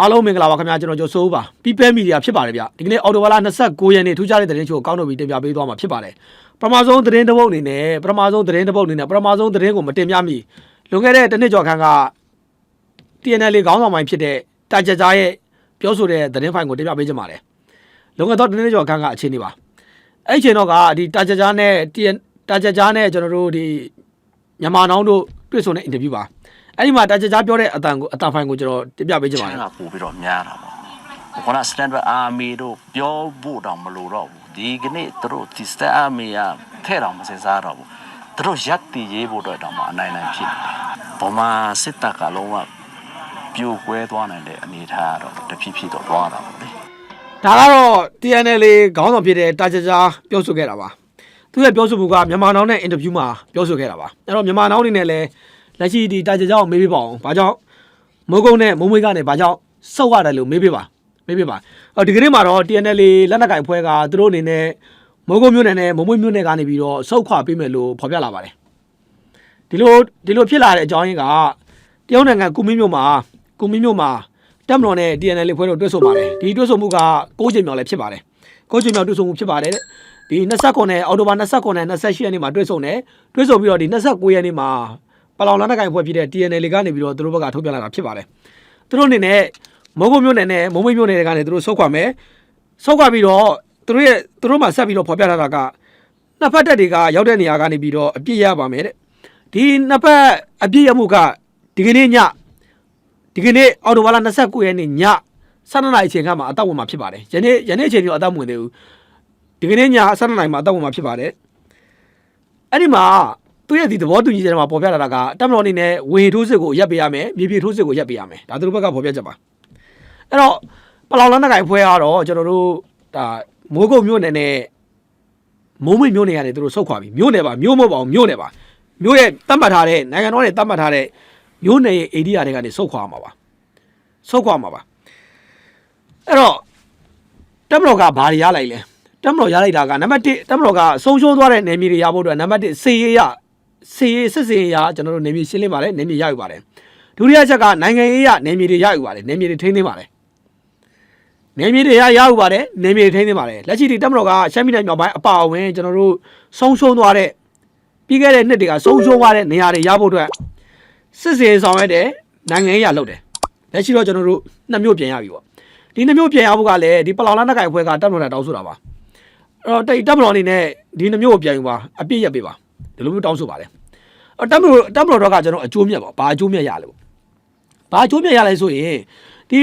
အားလုံးမင်္ဂလာပါခင်ဗျာကျွန်တော်ကျော်စိုးပါ People Media ဖြစ်ပါတယ်ဗျဒီကနေ့အော်တိုဘာလ29ရက်နေ့ထူးခြားတဲ့သတင်းချို့ကိုကောင်းတော့ပြီးတင်ပြပေးသွားမှာဖြစ်ပါတယ်ပထမဆုံးသတင်းတစ်ပုဒ်အနေနဲ့ပထမဆုံးသတင်းတစ်ပုဒ်အနေနဲ့ပထမဆုံးသတင်းကိုမတင်ပြမီလွန်ခဲ့တဲ့တစ်နှစ်ကျော်ခန့်က TNL ခေါင်းဆောင်ပိုင်းဖြစ်တဲ့တာကြကြားရဲ့ပြောဆိုတဲ့သတင်းဖိုင်ကိုတင်ပြပေးချင်ပါတယ်လွန်ခဲ့သောတစ်နှစ်ကျော်ခန့်ကအခြေအနေပါအဲ့ဒီအချိန်တော့ကဒီတာကြကြားနဲ့ TN တာကြကြားနဲ့ကျွန်တော်တို့ဒီမြန်မာနောင်တို့တွေ့ဆုံတဲ့အင်တာဗျူးပါ အဲ့ဒီမှာတာကြကြားပြောတဲ့အတန်ကိုအတန်ဖိုင်ကိုကျွန်တော်တင်ပြပေးချင်ပါတယ်ကပို့ပြီးတော့များတာပေါ့ခုန standard army တို့ပြောဖို့တောင်မလိုတော့ဘူးဒီကနေ့သူတို့ဒီ standard army ကထဲ့တော်မစင်စားတော့ဘူးသူတို့ရက်တည်ရေးဖို့အတွက်တောင်မှအနိုင်နိုင်ဖြစ်နေတယ်ဗမာစစ်တပ်ကလုံးဝပြိုကွဲသွားနိုင်တဲ့အနေအထားကတော့တဖြည်းဖြည်းတော့သွားတာပေါ့လေဒါကတော့ TNL ခေါင်းဆောင်ဖြစ်တဲ့တာချာချာပြောဆိုခဲ့တာပါသူရဲ့ပြောဆိုမှုကမြန်မာနောင်နဲ့အင်တာဗျူးမှာပြောဆိုခဲ့တာပါအဲ့တော့မြန်မာနောင်အနေနဲ့လည်း လက်ရှိဒီတာချာချာကိုမေးပြပါအောင်ဘာကြောင့်မိုးကုန်းနဲ့မုံမွေးကနေဘာကြောင့်စောက်ရတယ်လို့မေးပြပါမေးပြပါအော်ဒီကနေ့မှာတော့ TNL လက်နက်ကင်ဖွဲ့ကသူတို့အနေနဲ့မိုးကုန်းမြို့နယ်နဲ့မုံမွေးမြို့နယ်ကနေပြီးတော့စောက်ခွာပေးမယ်လို့ဖော်ပြလာပါတယ်ဒီလိုဒီလိုဖြစ်လာတဲ့အကြောင်းရင်းကတရုတ်နိုင်ငံကုမင်းမြို့မှာကုမင်းမြို့မှာတက်မတော်နဲ့ TNL ဖွဲ့တို့တွဲဆိုပါတယ်ဒီတွဲဆိုမှုက6ချိန်မြောက်လည်းဖြစ်ပါတယ်6ချိန်မြောက်တွဲဆိုမှုဖြစ်ပါတယ်တဲ့ဒီ29နဲ့အော်တိုဘာ29နဲ့28ရက်နေ့မှာတွဲဆုံတယ်တွဲဆိုပြီးတော့ဒီ29ရက်နေ့မှာ ပလောင်လန်တကိုင်ဖွဲ့ဖြစ်တဲ့ TNL ကနေပြီးတော့သူတို့ဘက်ကထုတ်ပြန်လာတာဖြစ်ပါတယ်သူတို့အနေနဲ့မိုးကုတ်မြို့နယ်နဲ့မုံမိတ်မြို့နယ်တွေကနေသူတို့ဆုတ်ခွာမယ်ဆုတ်ခွာပြီးတော့သူတို့ရဲ့သူတို့မှဆက်ပြီးတော့ဖော်ပြထားတာကနှစ်ဖက်တက်တွေကရောက်တဲ့နေရာကနေပြီးတော့အပြစ်ရပါမယ်တဲ့ဒီနှစ်ဖက်အပြစ်ရမှုကဒီကနေ့ညဒီကနေ့အော်တိုဘာလ29ရက်နေ့ည7:00နာရီအချိန်ခန့်မှာအတော့ဝင်မှာဖြစ်ပါတယ်။ယနေ့ယနေ့အချိန်ကြီးအတော့ဝင်သေးဘူး။ဒီကနေ့ည7:00နာရီမှာအတော့ဝင်မှာဖြစ်ပါတယ်။အဲ့ဒီမှာ သူရဲ့ဒီသဘောတူညီချက်မှာပေါ်ပြလာတာကတက်မတော်အနေနဲ့ဝေထိုးစစ်ကိုရပ်ပေးရမယ်။မြေပြေထိုးစစ်ကိုရပ်ပေးရမယ်။ဒါသူတို့ဘက်ကပေါ်ပြချက်ပါ။အဲ့တော့ပလောင်လန်းတကိုင်ဖွဲကတော့ကျွန်တော်တို့ဒါမိုးကုတ်မြို့နယ်နဲ့မိုးမိတ်မြို့နယ်ကနေသူတို့ဆုတ်ခွာပြီမြို့နယ်ပါမြို့မဟုတ်ပါဘူးမြို့နယ်ပါမြို့ရဲ့တတ်မှတ်ထားတဲ့နိုင်ငံတော်ရဲ့တတ်မှတ်ထားတဲ့မြို့နယ်ရဲ့အေဒီယာတွေကနေဆုတ်ခွာမှာပါဆုတ်ခွာမှာပါအဲ့တော့တက်မတော်ကဘာတွေရလိုက်လဲတက်မတော်ရလိုက်တာကနံပါတ်1တက်မတော်ကဆုံးရှုံးသွားတဲ့နေမြေတွေရဖို့အတွက်နံပါတ်1စေရရ စေရစစ်စေရကျွန်တော်တို့နေမြေရှင်းလင်းပါတယ်နေမြေရယူပါတယ်ဒုတိယချက်ကနိုင်ငံရေးရနေမြေတွေရယူပါတယ်နေမြေတွေထိန်းသိမ်းပါတယ်နေမြေတွေရရယူပါတယ်နေမြေတွေထိန်းသိမ်းပါတယ်လက်ရှိဒီတက်မတော်ကရှမ်းပြည်နယ်မြောက်ပိုင်းအပါအဝင်ကျွန်တော်တို့ဆုံးရှုံးသွားတဲ့ပြီးခဲ့တဲ့နှစ်တွေကဆုံးရှုံးသွားတဲ့နေရာတွေရဖို့အတွက်စစ်စေဆောင်ရွက်တဲ့နိုင်ငံရေးရလုပ်တယ်လက်ရှိတော့ကျွန်တော်တို့နှစ်မျိုးပြင်ရပြီပေါ့ဒီနှစ်မျိုးပြင်ရဖို့ကလည်းဒီပလောင်လန်းတကိုင်အဖွဲ့ကတပ်မတော်နဲ့တောင်းဆိုတာပါအဲ့တော့တိတ်တပ်မတော်အနေနဲ့ဒီနှစ်မျိုးကိုပြင်ယူပါအပြည့်ရက်ပေးပါ ဒီလိုမျိုးတောင်းဆိုပါတယ်အဲ့တပ်မတော်တပ်မတော်တော့ကကျွန်တော်အကျိုးမြတ်ပါဘာအကျိုးမြတ်ရလဲပေါ့ဘာအကျိုးမြတ်ရလဲဆိုရင်ဒီ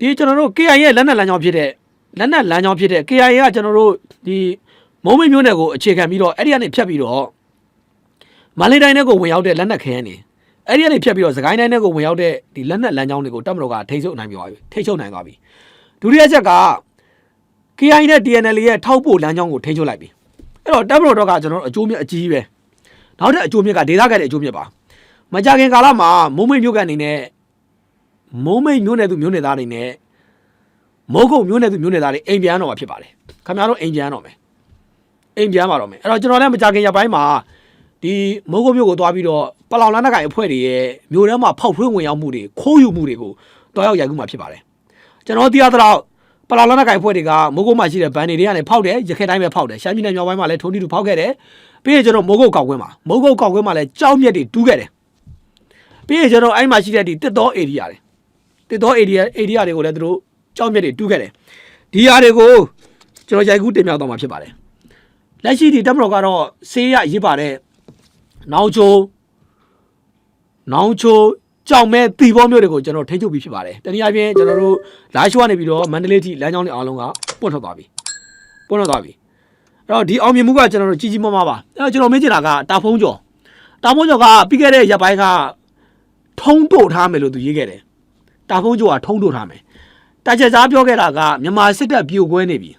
ဒီကျွန်တော်တို့ KI ရဲ့လက်နက်လမ်းကြောင်းဖြစ်တဲ့လက်နက်လမ်းကြောင်းဖြစ်တဲ့ KI ကကျွန်တော်တို့ဒီမုံမိတ်မျိုးနယ်ကိုအခြေခံပြီးတော့အဲ့ဒီကနေဖြတ်ပြီးတော့မန္တလေးတိုင်းထဲကိုဝင်ရောက်တဲ့လက်နက်ခဲယမ်းတွေအဲ့ဒီကနေဖြတ်ပြီးတော့စကိုင်းတိုင်းထဲကိုဝင်ရောက်တဲ့ဒီလက်နက်လမ်းကြောင်းတွေကိုတပ်မတော်ကထိန်းချုပ်နိုင်ပြီပါပြီထိန်းချုပ်နိုင်သွားပြီဒုတိယချက်က KI နဲ့ TNL ရဲ့ထောက်ပို့လမ်းကြောင်းကိုထိန်းချုပ်လိုက်ပြီ အဲ့တော့တပ်မတော်တော့ကကျွန်တော်တို့အကျိုးမြတ်အကြီးပဲနောက်ထပ်အကျိုးမြတ်ကဒေသခံတဲ့အကျိုးမြတ်ပါမကြခင်ကာလမှာမုံမိတ်မြို့ကန်အနေနဲ့မုံမိတ်မြို့နယ်သူမြို့နယ်သားတွေနဲ့မိုးကုတ်မြို့နယ်သူမြို့နယ်သားတွေအိမ်ပြန်တော့မှာဖြစ်ပါတယ်ခင်ဗျားတို့အိမ်ပြန်တော့မယ်အိမ်ပြန်ပါတော့မယ်အဲ့တော့ကျွန်တော်လည်းမကြခင်ရပိုင်းမှာဒီမိုးကုတ်မြို့ကိုသွားပြီးတော့ပလောင်လန်းတကိုင်အဖွဲ့တွေရဲ့မြို့ထဲမှာဖောက်ထွင်းဝင်ရောက်မှုတွေခိုးယူမှုတွေကိုတွားရောက်ရိုက်ကူးမှာဖြစ်ပါတယ်ကျွန်တော်သိရသလောက် ပလောင်လန်းတကိုင်အဖွဲ့တွေကမိုးကုတ်မှာရှိတဲ့ဗန်တွေတွေကနေဖောက်တယ်ရခိုင်တိုင်းပဲဖောက်တယ်ရှမ်းပြည်နယ်မြောက်ပိုင်းမှာလည်းထုံးတီတူဖောက်ခဲ့တယ်ပြီးရင်ကျွန်တော်မိုးကုတ်ကောက်ကွင်းမှာမိုးကုတ်ကောက်ကွင်းမှာလည်းကြောက်မြက်တွေတူးခဲ့တယ်ပြီးရင်ကျွန်တော်အဲ့မှာရှိတဲ့ဒီတစ်တော် area တွေတစ်တော် area area တွေကိုလည်းသူတို့ကြောက်မြက်တွေတူးခဲ့တယ်ဒီຢာတွေကိုကျွန်တော်ရိုက်ကူးတင်ပြတော့မှာဖြစ်ပါတယ်လက်ရှိဒီတပ်မတော်ကတော့ဆေးရရေးပါတဲ့နောင်ချိုနောင်ချို ကြောင်မဲတီဘောမျိုးတွေကိုကျွန်တော်ထိန်းချုပ်ပြီးဖြစ်ပါတယ်တနည်းအားဖြင့်ကျွန်တော်တို့လာရှိုးကနေပြီးတော့မန္တလေးထိလမ်းကြောင်းတွေအားလုံးကပွင့်ထွက်သွားပြီပွင့်ထွက်သွားပြီအဲ့တော့ဒီအောင်မြင်မှုကကျွန်တော်တို့ကြီးကြီးမားမားပါအဲ့တော့ကျွန်တော်မေးချင်တာကတာဖုံးကျော်တာဖုံးကျော်ကပြီးခဲ့တဲ့ရက်ပိုင်းကထုံးတို့ထားမယ်လို့သူရေးခဲ့တယ်တာဖုံးကျော်ကထုံးတို့ထားမယ်တာချက်စားပြောခဲ့တာကမြန်မာစစ်တပ်ပြိုကွဲနေပြီ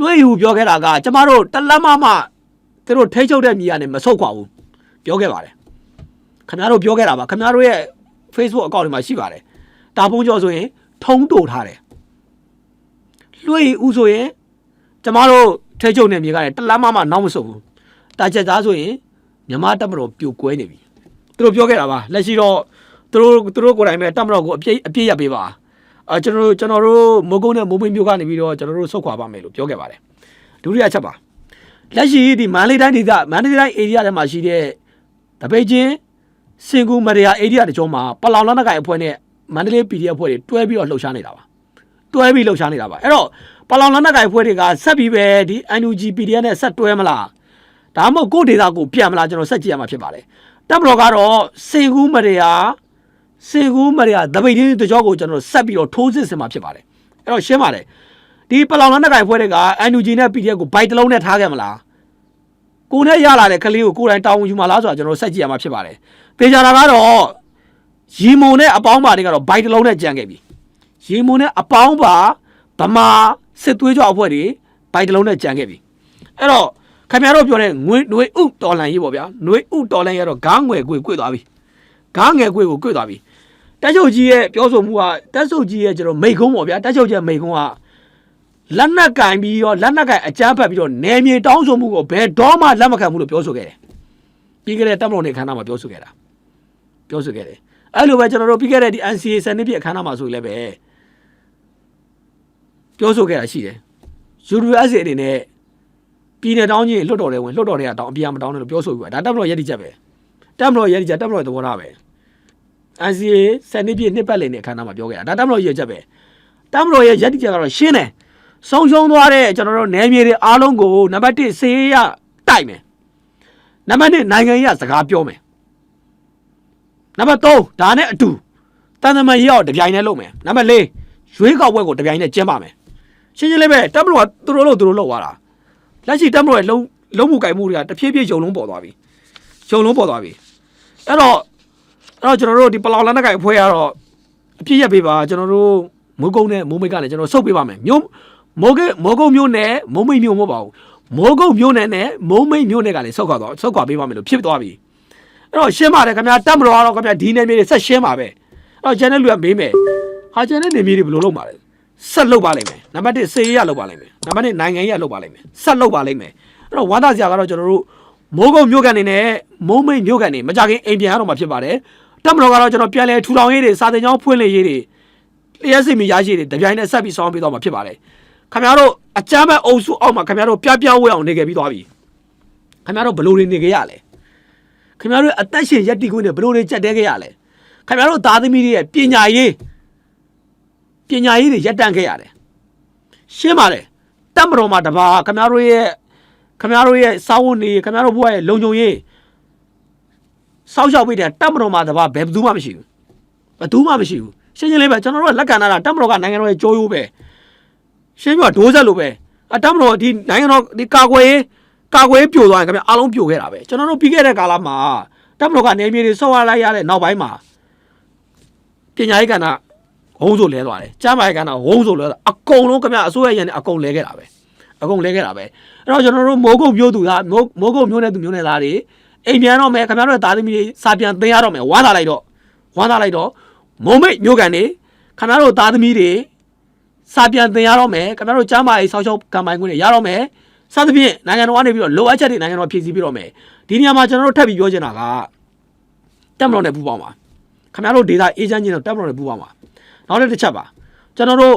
လွှဲယူပြောခဲ့တာကကျမတို့တလက်မမသူတို့ထိန်းချုပ်တဲ့မြေကနေမဆုတ်ခွာဘူးပြောခဲ့ပါတယ်ခင်ဗျားတို့ပြောခဲ့တာပါခင်ဗျားတို့ရဲ့ Facebook account တွေမှာရှိပါတယ်တာဖုံးကျော်ဆိုရင်ထုံးတိုထားတယ်လွှဲဥဆိုရင်ကျမတို့ထဲချုပ်နေမြေကလည်းတလမ်းမမနောက်မဆုတ်ဘူးတာချက်သားဆိုရင်မြမတက်မတော်ပြိုကွဲနေပြီသူတို့ပြောခဲ့တာပါလက်ရှိတော့သူတို့သူတို့ကိုယ်တိုင်ပဲတက်မတော်ကိုအပြည့်အပြည့်ရပေးပါအာကျွန်တော်တို့ကျွန်တော်တို့မိုးကုန်းနဲ့မိုးမိတ်မျိုးကနေပြီးတော့ကျွန်တော်တို့ဆုတ်ခွာပါမယ်လို့ပြောခဲ့ပါတယ်ဒုတိယချက်ပါလက်ရှိဒီမန္တလေးတိုင်းဒေသမန္တလေးတိုင်း area ထဲမှာရှိတဲ့တပိတ်ချင်း စင်ကူမရယာ area တကြောမှာပလောင်လန်းနကိုင်အဖွဲ့နဲ့မန္တလေး PDF အဖွဲ့တွေတွဲပြီးတော့လှုပ်ရှားနေတာပါတွဲပြီးလှုပ်ရှားနေတာပါအဲ့တော့ပလောင်လန်းနကိုင်အဖွဲ့တွေကဆက်ပြီးပဲဒီ NUG PDF နဲ့ဆက်တွဲမလားဒါမှမဟုတ်ကိုယ့်ဒေတာကိုပြန်မလားကျွန်တော်ဆက်ကြည့်ရမှာဖြစ်ပါတယ်တပ်မတော်ကတော့စင်ကူမရယာစင်ကူးမရရတပိတ်တင်းတကြောကိုကျွန်တော်ဆက်ပြီးတော့ထိုးစစ်ဆင်မှာဖြစ်ပါတယ်အဲ့တော့ရှင်းပါတယ်ဒီပလောင်လန်းတကိုင်ဖွဲတွေက NUG နဲ့ PDF ကိုဘိုက်တစ်လုံးနဲ့ထားခဲ့မလားကိုနဲ့ရလာတဲ့ကလေးကိုကိုယ်တိုင်တောင်းယူမှာလားဆိုတာကျွန်တော်ဆက်ကြည့်ရမှာဖြစ်ပါတယ် ပေကြတာကတော့ရီမုံနဲ့အပေါင်းပါတွေကတော့ဘိုက်တစ်လုံးနဲ့ကြံခဲ့ပြီရီမုံနဲ့အပေါင်းပါဗမာစစ်သွေးကြွအဖွဲ့တွေဘိုက်တစ်လုံးနဲ့ကြံခဲ့ပြီအဲ့တော့ခင်ဗျားတို့ပြောတဲ့ငွေຫນွေဥတော်လန်ရေးပေါ့ဗျာຫນွေဥတော်လန်ရေးကတော့ဂန်းငွယ်ကွေကွေသွားပြီဂန်းငယ်ကွေကိုကွေသွားပြီ တက်ချုပ်ကြီးရဲ့ပြောဆိုမှုကတက်ချုပ်ကြီးရဲ့ကျွန်တော်မိတ်ကုန်းပေါ့ဗျာတက်ချုပ်ကြီးရဲ့မိတ်ကုန်းကလက်နက်ကင်ပြီးတော့လက်နက်ကင်အကြမ်းဖက်ပြီးတော့နယ်မြေတောင်းဆိုမှုကိုဘယ်တော့မှလက်မခံဘူးလို့ပြောဆိုခဲ့တယ်ပြီးခဲ့တဲ့တပ်မတော်နေခန္ဓာမှာပြောဆိုခဲ့တာ ပြောဆိုခဲ့တယ်အဲ့လိုပဲကျွန်တော်တို့ပြီးခဲ့တဲ့ဒီ NCA စနစ်ပြအခမ်းအနားမှာဆိုရင်လည်းပဲပြောဆိုခဲ့တာရှိတယ် URSA အနေနဲ့ပြည်နယ်တောင်းကြီးလွတ်တော်တွေဝင်လွတ်တော်တွေကတောင်းအပြာမတောင်းတယ်လို့ပြောဆိုပြီးပါဒါတပ်မတော်ရည်တည်ချက်ပဲတပ်မတော်ရည်တည်ချက်တပ်မတော်သဘောထားပဲ NCA စနစ်ပြည့်နှစ်ပတ်လည်နဲ့အခမ်းအနားမှာပြောခဲ့တာဒါတမတော်ရဲ့ချက်ပဲတမတော်ရဲ့ရက်တိချက်ကတော့ရှင်းတယ်ဆုံးရှုံးသွားတဲ့ကျွန်တော်တို့နယ်မြေတွေအားလုံးကိုနံပါတ်1စေးရတိုက်မယ်နံပါတ်2နိုင်ငံရေးစကားပြောမယ် နံပါတ်3ဒါနဲ့အတူတန်တမန်ရေးအောင်တပြိုင်တည်းလုပ်မယ်နံပါတ်4ရွေးကောက်ပွဲကိုတပြိုင်တည်းကျင်းပမယ်ရှင်းရှင်းလေးပဲတမတော်ကသူတို့လို့သူတို့လုပ်သွားတာလက်ရှိတမတော်ရဲ့လုံးလုံးမှုကြိုင်မှုတွေကတဖြည်းဖြည်းယုံလုံးပေါ်သွားပြီယုံလုံးပေါ်သွားပြီအဲ့တော့အဲ့တော့ကျွန်တော်တို့ဒီပလောင်လန်းတကိုင်အဖွဲ့ကတော့အပြည့်ရက်ပေးပါကျွန်တော်တို့မိုးကုန်းနဲ့မိုးမိတ်ကလည်းကျွန်တော်ဆုတ်ပေးပါမယ်မြို့မိုးကမိုးကုန်းမြို့နဲ့မိုးမိတ်မြို့မဟုတ်ပါဘူးမိုးကုန်းမြို့နယ်နဲ့မိုးမိတ်မြို့နယ်ကလည်းဆုတ်ခွာတော့ဆုတ်ခွာပေးပါမယ်လို့ဖြစ်သွားပြီအဲ့ တော့ရှင်းပါတယ်ခင်ဗျာတက်မတော်ကတော့ခင်ဗျာဒီနယ်မြေတွေဆက်ရှင်းပါပဲအဲ့တော့ကျန်တဲ့လူကမေးမယ်ဟာကျန်တဲ့နယ်မြေတွေဘယ်လိုလုပ်မှာလဲဆက်လုပ်ပါလိမ့်မယ်နံပါတ်1စေရေးရလုပ်ပါလိမ့်မယ်နံပါတ်2နိုင်ငံရေးရလုပ်ပါလိမ့်မယ်ဆက်လုပ်ပါလိမ့်မယ်အဲ့တော့ဝါသစရာကတော့ကျွန်တော်တို့မိုးကုန်းမြို့ကန်နေနဲ့မိုးမိတ်မြို့ကန်နေမကြခင်အိမ်ပြန်ရတော့မှာဖြစ်ပါတယ်တက်မတော်ကတော့ကျွန်တော်ပြန်လဲထူထောင်ရေးတွေစာတင်ကြောင်းဖွင့်လှစ်ရေးတွေလျှက်စစ်မီရရှိတွေတပြိုင်နက်ဆက်ပြီးဆောင်းပေးတော့မှာဖြစ်ပါတယ်ခင်ဗျားတို့အကြမ်းမဲ့အုပ်စုအောက်မှာခင်ဗျားတို့ပြပြဝဲအောင်နေခဲ့ပြီးသွားပြီခင်ဗျားတို့ဘလို့တွေနေခဲ့ရလဲ ခင်ဗျားတို့အသက်ရှင်ရက်တီခွင့်တွေဘလို့တွေကြက်တဲခဲ့ရလဲခင်ဗျားတို့သားသမီးတွေရဲ့ပညာရေးပညာရေးတွေရက်တန့်ခဲ့ရတယ်ရှင်းပါတယ်တက်မတော်မှာတပါခင်ဗျားတို့ရဲ့ခင်ဗျားတို့ရဲ့စာဝန်နေခင်ဗျားတို့ဘဝရဲ့လုံခြုံရေးစောက်ရှောက်ပေးတယ်တပ်မတော်မှာတပါဘယ်သူမှမရှိဘူးဘယ်သူမှမရှိဘူးရှင်းရှင်းလေးပဲကျွန်တော်တို့ကလက်ခံထားတာတပ်မတော်ကနိုင်ငံတော်ရဲ့ကြိုးရိုးပဲရှင်းပြဒိုးဆက်လို့ပဲအတပ်မတော်ဒီနိုင်ငံတော်ဒီကာကွယ်ရေး ကာကွယ်ရေးပြိုသွားရင်ခင်ဗျအားလုံးပြိုခဲ့တာပဲကျွန်တော်တို့ပြီးခဲ့တဲ့ကာလမှာတပ်မတော်ကနေမြေတွေဆော့ရလိုက်ရတဲ့နောက်ပိုင်းမှာပညာရေးကဏ္ဍဝုန်းဆိုလဲသွားတယ်ကျမ်းမာရေးကဏ္ဍဝုန်းဆိုလဲသွားအကုန်လုံးခင်ဗျအစိုးရရန်နဲ့အကုန်လဲခဲ့တာပဲအကုန်လဲခဲ့တာပဲအဲ့တော့ကျွန်တော်တို့မိုးကုတ်မျိုးသူကမိုးမိုးကုတ်မျိုးနဲ့သူမျိုးနဲ့သားတွေအိမ်ပြန်တော့မယ်ခင်ဗျားတို့ရဲ့သားသမီးတွေစာပြန်သင်ရတော့မယ်ဝမ်းသာလိုက်တော့ဝမ်းသာလိုက်တော့မုံမိတ်မျိုးကန်နေခင်ဗျားတို့သားသမီးတွေစာပြန်သင်ရတော့မယ်ခင်ဗျားတို့ကျမ်းမာရေးဆောက်ရှောက်ကံပိုင်ခွင့်တွေရတော့မယ် စသဖြင့်နိုင်ငံတော်ကနေပြီးတော့လိုအပ်ချက်တွေနိုင်ငံတော်ဖြည့်ဆည်းပြီးတော့မယ်ဒီနေရာမှာကျွန်တော်တို့ထပ်ပြီးပြောချင်တာကတက်မတော်နဲ့ပူပေါင်းပါခင်ဗျားတို့ဒေတာအေဂျင့်ချင်းတော့တက်မတော်နဲ့ပူပေါင်းပါနောက်တစ်ချက်ပါကျွန်တော်တို့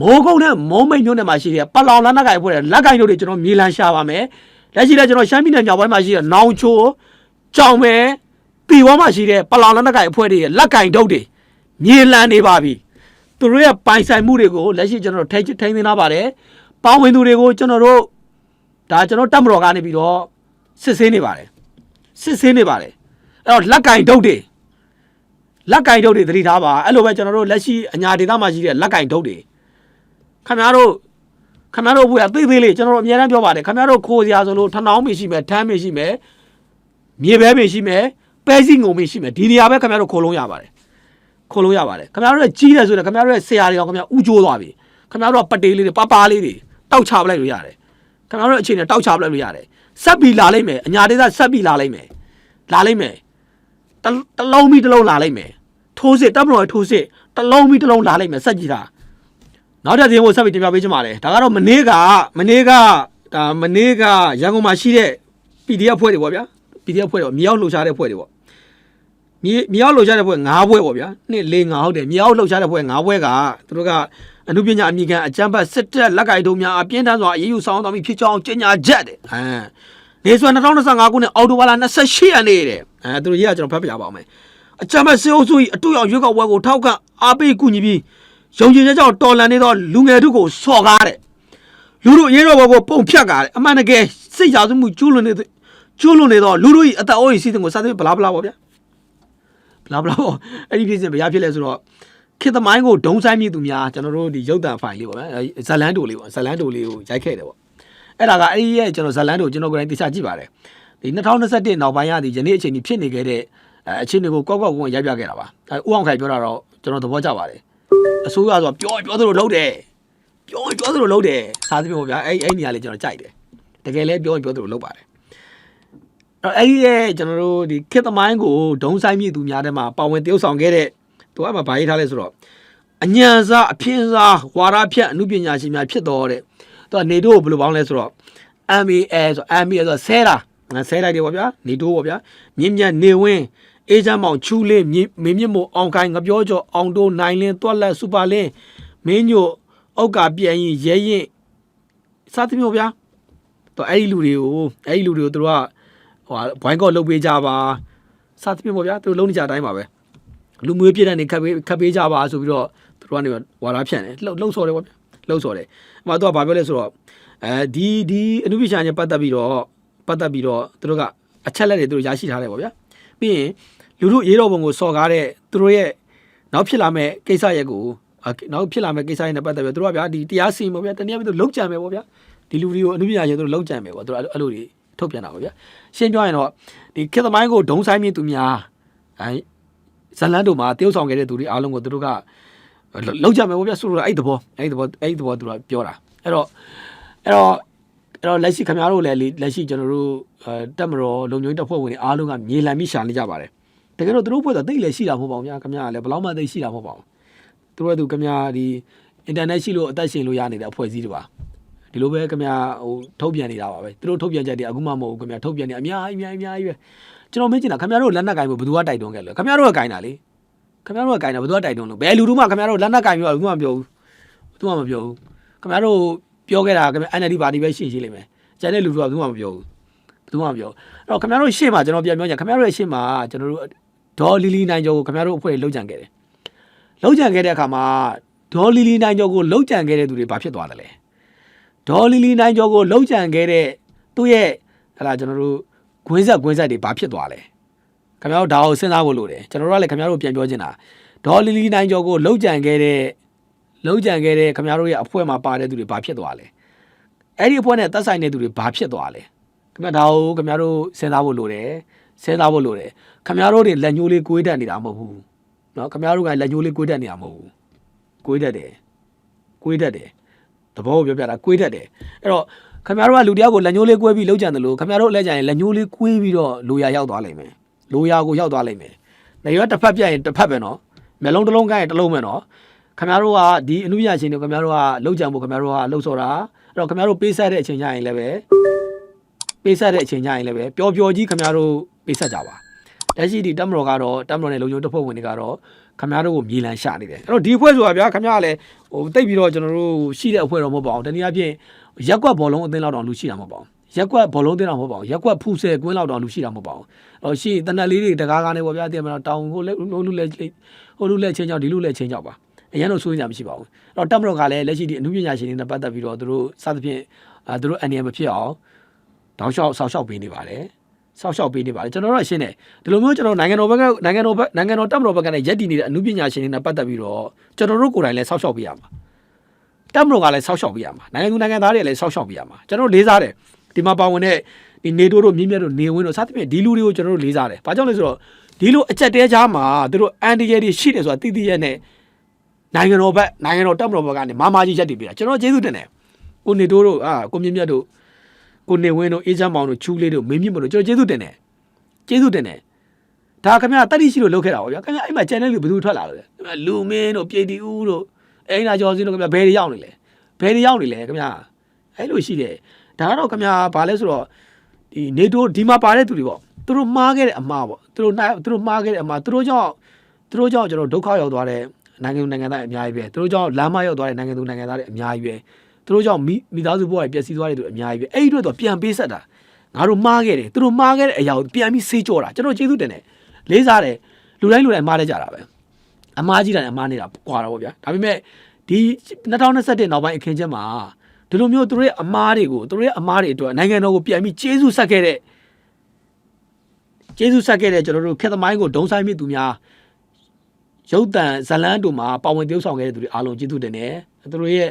မိုးကုတ်နဲ့မုံမိတ်မျိုးနဲ့မှာရှိတဲ့ပလောင်လန်းနက်ကိုင်ဖွဲ့တဲ့လက်ကင်တို့တွေကျွန်တော်မြေလန်ရှာပါမယ်လက်ရှိလည်းကျွန်တော်ရှမ်းပြည်နယ်မြောက်ပိုင်းမှာရှိတဲ့နောင်ချိုကြောင်မဲတီဝါမှာရှိတဲ့ပလောင်လက်နက်ကိုင်အဖွဲ့တွေရဲ့လက်ကင်တုပ်တွေမြေလန်နေပါပြီသူတို့ရဲ့ပိုင်ဆိုင်မှုတွေကိုလက်ရှိကျွန်တော်တို့ထိထိန်းသိမ်းထားပါတယ်ပေါင်းဝင်သူတွေကိုကျွန်တော်တို့ ဒါကျွန်တော်တက်မတော်ကနေပြီးတော့စစ်ဆေးနေပါတယ်စစ်ဆေးနေပါတယ်အဲ့တော့လက်ကင်တုပ်တွေလက်ကင်တုပ်တွေသတိထားပါအဲ့လိုပဲကျွန်တော်တို့လက်ရှိအညာဒေသမှာရှိတဲ့လက်ကင်တုပ်တွေခင်ဗျားတို့ခင်ဗျားတို့ဘုရားသိသေးလေးကျွန်တော်တို့အများအားပြောပါတယ်ခင်ဗျားတို့ခိုးစရာဆိုလို့ထနောင်းမရှိမယ်ထမ်းမရှိမယ်မြေပဲပင်ရှိမယ်ပဲစီငုံပင်ရှိမယ်ဒီနေရာပဲခင်ဗျားတို့ခိုးလုံးရပါတယ်ခိုးလုံးရပါတယ်ခင်ဗျားတို့ရဲ့ကြီးတယ်ဆိုတော့ခင်ဗျားတို့ရဲ့ဆရာတွေရောခင်ဗျားဥကျိုးသွားပြီခင်ဗျားတို့ကပတေးလေးတွေပါပါလေးတွေတောက်ချပလိုက်လို့ရတယ် ခင်ဗျားတို့အချိန်နဲ့တောက်ချပလိုက်လို့ရတယ်ဆက်ပြီးလာလိုက်မယ်အညာဒေသဆက်ပြီးလာလိုက်မယ်လာလိုက်မယ်တတလုံးပြီးတလုံးလာလိုက်မယ်ထိုးစစ်တပ်မတော်ရဲ့ထိုးစစ်တလုံးပြီးတလုံးလာလိုက်မယ်ဆက်ကြည့်တာနောက်တစ်သတင်းကိုဆက်ပြီးတင်ပြပေးချင်ပါတယ်ဒါကတော့မနေ့ကမနေ့ကဒါမနေ့ကရန်ကုန်မှာရှိတဲ့ PDF ဖွဲ့တွေပေါ့ဗျာ PDF ဖွဲ့တွေပေါ့မြေအောင်လှုပ်ရှားတဲ့ဖွဲ့တွေပေါ့မြေမြေအောက်လှုပ်ရှားတဲ့ဘွဲ၅ဘွဲပေါ့ဗျာနှစ်၄၅ဟုတ်တယ်မြေအောက်လှုပ်ရှားတဲ့ဘွဲ၅ဘွဲကသူတို့က အမှုပညာအမိခံအကြံဖတ်စစ်တပ်လက်ကိုက်တုံးများအပြင်းထန်စွာအရေးယူဆောင်တော်မူဖြစ်ကြောင်းကြေညာချက်တဲ့အဲနေစွာ2025ခုနှစ်အောက်တိုဘာလ28ရက်နေ့တဲ့အဲသူတို့ရေးကကျွန်တော်ဖတ်ပြပါအောင်မယ်အကြံဖတ်စေအုပ်စု၏အတူရောက်ရွေးကောက်ပွဲကိုထောက်ခံအားပေးကူညီပြီးယုံကြည်ချက်ကြောင့်တော်လန်နေသောလူငယ်တို့ကိုစော်ကားတဲ့လူတို့အရေးတော်ဘောကိုပုံဖြတ်ကားတယ်အမှန်တကယ်စိတ်ကြမှုကျူးလွန်နေကျူးလွန်နေတော့လူတို့ဤအသက်အိုးဤစီစဉ်ကိုစသဖြင့်ဘလားဘလားပေါ့ဗျာဘလားဘလားပေါ့အဲ့ဒီဖြစ်စဉ်ဘယ်ရဖြစ်လဲဆိုတော့ ခေတ်သမိုင်းကိုဒုံဆိုင်မိသူများကျွန်တော်တို့ဒီရုပ်တံဖိုင်လေးပေါ့ဗျာဇလန်တိုလေးပေါ့ဇလန်တိုလေးကိုရိုက်ခဲ့တယ်ပေါ့အဲ့ဒါကအဲ့ဒီရဲ့ကျွန်တော်ဇလန်တိုကျွန်တော်ကိုယ်တိုင်သိချကြည့်ပါတယ်ဒီ2021နောက်ပိုင်းရသည်ယနေ့အချိန်ကြီးဖြစ်နေခဲ့တဲ့အဲအခြေအနေကိုကောက်ကောက်ဝင်ရိုက်ပြခဲ့တာပါအဲဦးအောင်ခိုင်ပြောတာတော့ကျွန်တော်သဘောကျပါတယ်အစိုးရဆိုတော့ပြောပြောသလိုလုပ်တယ်ပြောရင်ပြောသလိုလုပ်တယ်စားသဖြင့်ပေါ့ဗျာအဲ့အဲ့နေရာလေးကျွန်တော်ကြိုက်တယ်တကယ်လဲပြောရင်ပြောသလိုလုပ်ပါတယ်အဲ့အဲ့ဒီရဲ့ကျွန်တော်တို့ဒီခေတ်သမိုင်းကိုဒုံဆိုင်မြင့်သူများထဲမှာပါဝင်တရုပ်ဆောင်ခဲ့တဲ့ သူကမှဗာရေးထားလဲဆိုတော့အညံစားအဖင်းစားဝါရဖြတ်အမှုပညာရှင်များဖြစ်တော်တဲ့သူကနေတို့ကိုဘယ်လိုပေါင်းလဲဆိုတော့ MAL ဆို MAL ဆိုဆဲတာငါဆဲလိုက်တယ်ပေါ့ဗျာနေတို့ပေါ့ဗျာမြင့်မြတ်နေဝင်းအေးချမ်းမောင်ချူးလေးမြင့်မင်းမြင့်မို့အောင်ခိုင်ငပြောကျော်အောင်တိုးနိုင်လင်းတွက်လက်စူပါလင်းမင်းညို့အောက်ကပြန်ရင်ရဲရင်စသဖြင့်ပေါ့ဗျာတော့အဲ့ဒီလူတွေကိုအဲ့ဒီလူတွေကိုသူတို့ကဟိုဘွိုင်းကော့လုပ်ပေးကြပါစသဖြင့်ပေါ့ဗျာသူတို့လုံးနေကြအတိုင်းပါပဲ လူမျိုးပြည့်တဲ့နေခတ်ပေးခတ်ပေးကြပါဆိုပြီးတော့သူတို့ကနေဝါရဖြန့်တယ်လှုပ်လှုပ်ဆော်တယ်ပေါ့ဗျာလှုပ်ဆော်တယ်အမှသူကဘာပြောလဲဆိုတော့အဲဒီဒီအနုပညာနဲ့ပတ်သက်ပြီးတော့ပတ်သက်ပြီးတော့သူတို့ကအချက်လက်တွေသူတို့ရရှိထားတယ်ပေါ့ဗျာပြီးရင်လူတို့ရေးတော်ပုံကိုစော်ကားတဲ့သူတို့ရဲ့နောက်ဖြစ်လာမဲ့ကိစ္စရက်ကိုနောက်ဖြစ်လာမဲ့ကိစ္စရက်နဲ့ပတ်သက်ပြီးသူတို့ကဗျာဒီတရားစီရင်ပေါ့ဗျာတနည်းအားဖြင့်သူလုံးကြံမယ်ပေါ့ဗျာဒီလူတွေကိုအနုပညာရှင်သူတို့လုံးကြံမယ်ပေါ့သူတို့အဲ့လိုတွေထုတ်ပြန်တာပေါ့ဗျာရှင်းပြောရင်တော့ဒီခေတ်သမိုင်းကိုဒုံဆိုင်မြင့်သူများအဲ ဇလန်တို့မှာတရုပ်ဆောင်ခဲ့တဲ့သူတွေအားလုံးကိုသူတို့ကလုံးကြမယ်ပေါ့ဗျာဆိုတော့အဲ့ဒီသဘောအဲ့ဒီသဘောအဲ့ဒီသဘောသူတို့ကပြောတာအဲ့တော့အဲ့တော့အဲ့တော့လက်ရှိခင်ဗျားတို့လည်းလက်ရှိကျွန်တော်တို့အဲတက်မတော်လုံခြုံရေးတပ်ဖွဲ့ဝင်တွေအားလုံးကမြေလံပြီးရှာနေကြပါတယ်တကယ်တော့သူတို့ဖွဲ့တော့တိတ်လည်းရှိတာမဟုတ်ပါဘူးဗျာခင်ဗျားကလည်းဘယ်လောက်မှတိတ်ရှိတာမဟုတ်ပါဘူးသူတို့ကသူခင်ဗျားဒီအင်တာနက်ရှိလို့အသက်ရှင်လို့ရနေတဲ့အဖွဲ့အစည်းတွေပါဒီလိုပဲခင်ဗျားဟိုထုတ်ပြန်နေတာပါပဲသူတို့ထုတ်ပြန်ချက်တွေအခုမှမဟုတ်ဘူးခင်ဗျားထုတ်ပြန်နေအများကြီးအများကြီးအများကြီးပဲ ကျွန်တော်မေးချင်တာခင်ဗျားတို့လက်နက်ကင်ဖို့ဘယ်သူကတိုက်တွန်းခဲ့လဲခင်ဗျားတို့ကကင်တာလေခင်ဗျားတို့ကကင်တာဘယ်သူကတိုက်တွန်းလို့ဘယ်လူတို့မှခင်ဗျားတို့လက်နက်ကင်ပြီးတော့ဘူးမှမပြောဘူးသူမှမပြောဘူးခင်ဗျားတို့ပြောခဲ့တာခင်ဗျာ NLD ပါတီပဲရှင်းရှင်းလိမ့်မယ်ကျန်တဲ့လူတို့ကဘူးမှမပြောဘူးဘူးမှမပြောအဲ့တော့ခင်ဗျားတို့ရှေ့မှာကျွန်တော်ပြန်ပြောချင်ခင်ဗျားတို့ရဲ့ရှေ့မှာကျွန်တော်တို့ဒေါ်လီလီနိုင်ကျော်ကိုခင်ဗျားတို့အဖွဲ့လုံးကြံခဲ့တယ်လုံးကြံခဲ့တဲ့အခါမှာဒေါ်လီလီနိုင်ကျော်ကိုလုံးကြံခဲ့တဲ့သူတွေဘာဖြစ်သွားတယ်လဲဒေါ်လီလီနိုင်ကျော်ကိုလုံးကြံခဲ့တဲ့သူ့ရဲ့ဟလာကျွန်တော်တို့ ဂွင်းဆက်ဂွင်းဆက်တွေဘာဖြစ်သွားလဲခင်ဗျားတို့ဒါကိုစဉ်းစားဖို့လိုတယ်ကျွန်တော်တို့ကလည်းခင်ဗျားတို့ပြန်ပြောချင်တာဒေါ်လီလီနိုင်ကျော်ကိုလုံးကြံခဲ့တဲ့လုံးကြံခဲ့တဲ့ခင်ဗျားတို့ရဲ့အဖွဲ့မှာပါတဲ့သူတွေဘာဖြစ်သွားလဲအဲ့ဒီအဖွဲ့နဲ့သက်ဆိုင်တဲ့သူတွေဘာဖြစ်သွားလဲခင်ဗျားဒါကိုခင်ဗျားတို့စဉ်းစားဖို့လိုတယ်စဉ်းစားဖို့လိုတယ်ခင်ဗျားတို့တွေလက်ညှိုးလေးကိုွေးတက်နေတာမဟုတ်ဘူးเนาะခင်ဗျားတို့ကလက်ညှိုးလေးကိုွေးတက်နေတာမဟုတ်ဘူးကိုွေးတက်တယ်ကိုွေးတက်တယ်တဘောကိုပြောပြတာကိုွေးတက်တယ်အဲ့တော့ ခင်ဗျားတို့ကလူတယောက်ကိုလက်ညှိုးလေးကွဲပြီးလှုပ်ကြံတယ်လို့ခင်ဗျားတို့လည်းကြရင်လက်ညှိုးလေးကွဲပြီးတော့လိုရာရောက်သွားလိမ့်မယ်လိုရာကိုရောက်သွားလိမ့်မယ်နေရောတစ်ဖက်ပြရင်တစ်ဖက်ပဲနော်မျိုးလုံးတစ်လုံးကိုင်းတစ်လုံးပဲနော်ခင်ဗျားတို့ကဒီအမှုရရှင်တွေခင်ဗျားတို့ကလှုပ်ကြံဖို့ခင်ဗျားတို့ကလှုပ်ဆော်တာအဲ့တော့ခင်ဗျားတို့ပေးဆက်တဲ့အချိန်ညရင်လည်းပဲပေးဆက်တဲ့အချိန်ညရင်လည်းပဲပျော်ပျော်ကြီးခင်ဗျားတို့ပေးဆက်ကြပါလက်ရှိဒီတမတော်ကတော့တမတော်နဲ့လုံခြုံတပ်ဖွဲ့ဝင်တွေကတော့ခမားတို့ကိုမြေလန်ရှာနေတယ်အဲ့တော့ဒီအဖွဲ့ဆိုတာဗျာခမားကလည်းဟိုတိတ်ပြီးတော့ကျွန်တော်တို့ရှိတဲ့အဖွဲ့တော့မဟုတ်ပါဘူးတနည်းအားဖြင့် ရက်ကွက်ဘောလုံးအသင်းလောက်တောင်လူရှိတာမဟုတ်ပါဘူးရက်ကွက်ဘောလုံးအသင်းတော့မဟုတ်ပါဘူးရက်ကွက်ဖူးဆဲကွင်းလောက်တောင်လူရှိတာမဟုတ်ပါဘူးအော်ရှိတနက်လေးတွေတကားကားနေပေါ့ဗျာတင်မတော့တောင်ဟိုလက်ဟိုလူလက်ဟိုလူလက်ချင်းကြောင့်ဒီလူလက်ချင်းကြောင့်ပါအရင်တော့စိုးရင်ကြမရှိပါဘူးအဲ့တော့တက်မတော်ကလည်းလက်ရှိဒီအမှုပညာရှင်တွေနဲ့ပတ်သက်ပြီးတော့သူတို့စသဖြင့်အဲသူတို့အနေနဲ့မဖြစ်အောင်တောက်လျှောက်ဆောက်ရှောက်ပေးနေပါတယ်ဆောက်ရှောက်ပေးနေပါတယ်ကျွန်တော်တို့ကရှင်းတယ်ဒီလိုမျိုးကျွန်တော်နိုင်ငံတော်ဘက်ကနိုင်ငံတော်ဘက်နိုင်ငံတော်တက်မတော်ဘက်ကလည်းရက်တည်နေတဲ့အမှုပညာရှင်တွေနဲ့ပတ်သက်ပြီးတော့ကျွန်တော်တို့ကိုယ်တိုင်လည်းဆောက်ရှောက်ပေးရမှာ တက်မတော်ကလည်းဆောက်ရှောက်ပေးရမှာနိုင်ငံသူနိုင်ငံသားတွေလည်းဆောက်ရှောက်ပေးရမှာကျွန်တော်တို့လေးစားတယ်ဒီမှာပါဝင်တဲ့ဒီနေတိုးတို့မြင့်မြတ်တို့နေဝင်းတို့စသဖြင့်ဒီလူတွေကိုကျွန်တော်တို့လေးစားတယ်ဘာကြောင့်လဲဆိုတော့ဒီလိုအကြက်တဲချားမှာသူတို့အန်တီရဲတွေရှိတယ်ဆိုတာတိတိရက်နဲ့နိုင်ငံတော်ဘက်နိုင်ငံတော်တက်မတော်ဘက်ကနေမာမာကြီးရက်တည်ပေးတာကျွန်တော်ကျေးဇူးတင်တယ်ကိုနေတိုးတို့အာကိုမြင့်မြတ်တို့ကိုနေဝင်းတို့အေးချမ်းမောင်တို့ချူးလေးတို့မင်းမြင့်မတို့ကျွန်တော်ကျေးဇူးတင်တယ်ကျေးဇူးတင်တယ်ဒါခင်ဗျာတက်တိရှိလို့လုပ်ခဲ့တာပေါ့ဗျာခင်ဗျာအဲ့မှာကျန်တဲ့လူဘယ်သူထွက်လာလဲလူမင်းတို့ပြည်တီဦးတို့ အိမ်နာကျော်စင်းတို့ခင်ဗျာဘယ်တွေရောက်နေလဲဘယ်တွေရောက်နေလဲခင်ဗျာအဲ့လိုရှိတယ်ဒါကတော့ခင်ဗျာဘာလဲဆိုတော့ဒီနေတိုးဒီမှာပါတဲ့သူတွေပေါ့သူတို့မှားခဲ့တဲ့အမှားပေါ့သူတို့နိုင်သူတို့မှားခဲ့တဲ့အမှားသူတို့ကြောင့်သူတို့ကြောင့်ကျွန်တော်ဒုက္ခရောက်သွားတဲ့နိုင်ငံသူနိုင်ငံသားတွေအများကြီးပဲသူတို့ကြောင့်လမ်းမရောက်သွားတဲ့နိုင်ငံသူနိုင်ငံသားတွေအများကြီးပဲသူတို့ကြောင့်မိမိသားစုဘဝတွေပျက်စီးသွားတဲ့သူအများကြီးပဲအဲ့ဒီအတွက်တော့ပြန်ပေးဆက်တာငါတို့မှားခဲ့တယ်သူတို့မှားခဲ့တဲ့အရာကိုပြန်ပြီးစေးကြောတာကျွန်တော်ကျေးဇူးတင်တယ်လေးစားတယ်လူတိုင်းလူတိုင်းမှားတတ်ကြတာပဲ အမှားကြီးတယ်အမှားနေတာကွာတော့ဗောဗျာဒါပေမဲ့ဒီ2021နောက်ပိုင်းအခင်းချက်မှာဒီလိုမျိုးသူတို့ရဲ့အမားတွေကိုသူတို့ရဲ့အမားတွေအတွက်နိုင်ငံတော်ကိုပြန်ပြီးကျေးဇူးဆက်ခဲ့တဲ့ကျေးဇူးဆက်ခဲ့တဲ့ကျွန်တော်တို့ခေတ်သမိုင်းကိုဒုံဆိုင်မြစ်သူများရုပ်တံဇလန်းတို့မှာပါဝင်တည်ဆောက်ခဲ့တဲ့သူတွေအားလုံးကျေးဇူးတင်တယ်သူတို့ရဲ့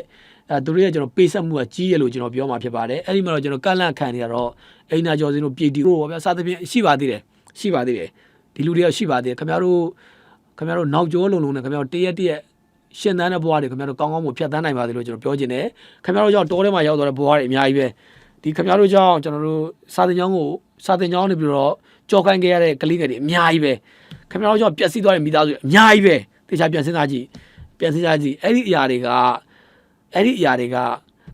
အဲသူတို့ရဲ့ကျွန်တော်ပေးဆက်မှုကကြီးရလို့ကျွန်တော်ပြောမှာဖြစ်ပါတယ်အဲ့ဒီမှာတော့ကျွန်တော်ကန့်လန့်ခံနေရတော့အိမ်နာကျော်စင်းတို့ပြည်တီတို့ပေါ့ဗျာစသဖြင့်ရှိပါသေးတယ်ရှိပါသေးတယ်ဒီလူတွေကရှိပါသေးတယ်ခင်ဗျားတို့ ခင်ဗျားတို့နောက်ကျောလုံးလုံးနဲ့ခင်ဗျားတို့တရက်တရက်ရှင်သန်းတဲ့ဘဝတွေခင်ဗျားတို့ကောင်းကောင်းမဖြတ်သန်းနိုင်ပါသေးလို့ကျွန်တော်ပြောချင်တယ်ခင်ဗျားတို့ကြောင့်တောထဲမှာရောက်သွားတဲ့ဘဝတွေအများကြီးပဲဒီခင်ဗျားတို့ကြောင့်ကျွန်တော်တို့စာတင်ကျောင်းကိုစာတင်ကျောင်းနေပြီးတော့ကြော်ကိုင်းခဲ့ရတဲ့ကလေးငယ်တွေအများကြီးပဲခင်ဗျားတို့ကြောင့်ပျက်စီးသွားတဲ့မိသားစုတွေအများကြီးပဲတေချာပြန်စဉ်းစားကြည့်ပြန်စဉ်းစားကြည့်အဲ့ဒီအရာတွေကအဲ့ဒီအရာတွေက